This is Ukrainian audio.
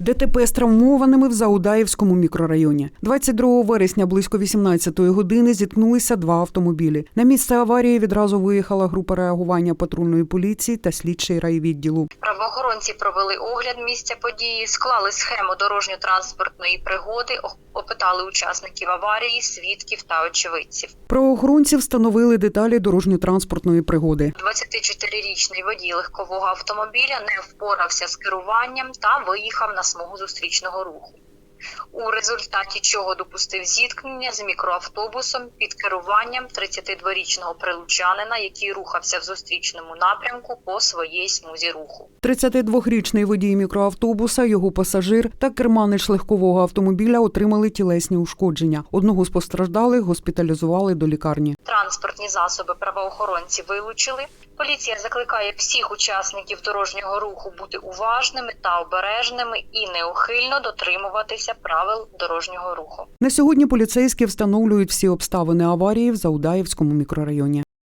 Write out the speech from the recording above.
ДТП з травмованими в Заудаївському мікрорайоні. 22 вересня близько 18-ї години зіткнулися два автомобілі. На місце аварії відразу виїхала група реагування патрульної поліції та слідчий райвідділу. Правоохоронці провели огляд місця події, склали схему дорожньо-транспортної пригоди, опитали учасників аварії, свідків та очевидців. Правоохоронці встановили деталі дорожньо-транспортної пригоди. 24-річний водій легкового автомобіля не впорався з керуванням та виїхав на смугу зустрічного руху. У результаті чого допустив зіткнення з мікроавтобусом під керуванням 32-річного прилучанина, який рухався в зустрічному напрямку по своїй смузі руху. 32-річний водій мікроавтобуса, його пасажир та керманич легкового автомобіля отримали тілесні ушкодження. Одного з постраждалих госпіталізували до лікарні. Транспортні засоби правоохоронці вилучили. Поліція закликає всіх учасників дорожнього руху бути уважними та обережними і неухильно дотримуватися правил дорожнього руху. На сьогодні поліцейські встановлюють всі обставини аварії в Заудаївському мікрорайоні.